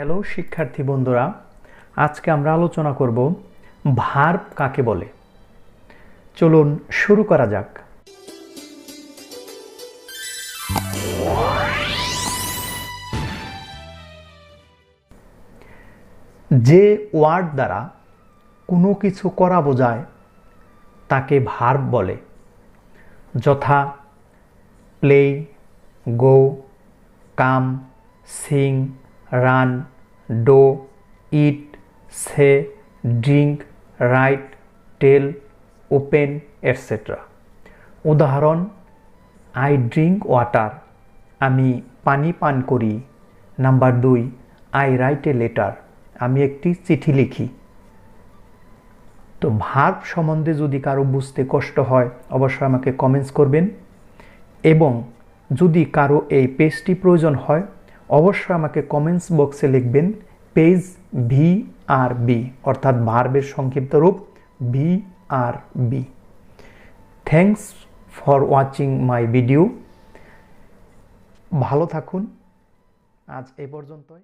Hello, শিক্ষার্থী বন্ধুরা, আজকে আমরা আলোচনা করব ভার্ব কাকে বলে। চলুন শুরু করা যাক। যে ওয়ার্ড দ্বারা কোনো কিছু করা বোঝায়, তাকে ভার্ব বলে। যথা play, go, come, sing run, do, eat, say, drink, write, tell, open etcetera উদাহরণ, আই ড্রিঙ্ক ওয়াটার। আমি পানি পান করি। নাম্বার দুই, আই রাইট এ লেটার। আমি একটি চিঠি লিখি। তো ভার্ব সম্বন্ধে যদি কারও বুঝতে কষ্ট হয়, অবশ্যই আমাকে কমেন্টস করবেন। এবং যদি কারও এই পেজটি প্রয়োজন হয় অবশ্যই আমাকে কমেন্টস বক্সে লিখবেন পেজ ভি আর বি অর্থাৎ ভার্বের সংক্ষিপ্ত রূপ V R B thanks for watching my video ভালো থাকুন। আজ এ পর্যন্তই।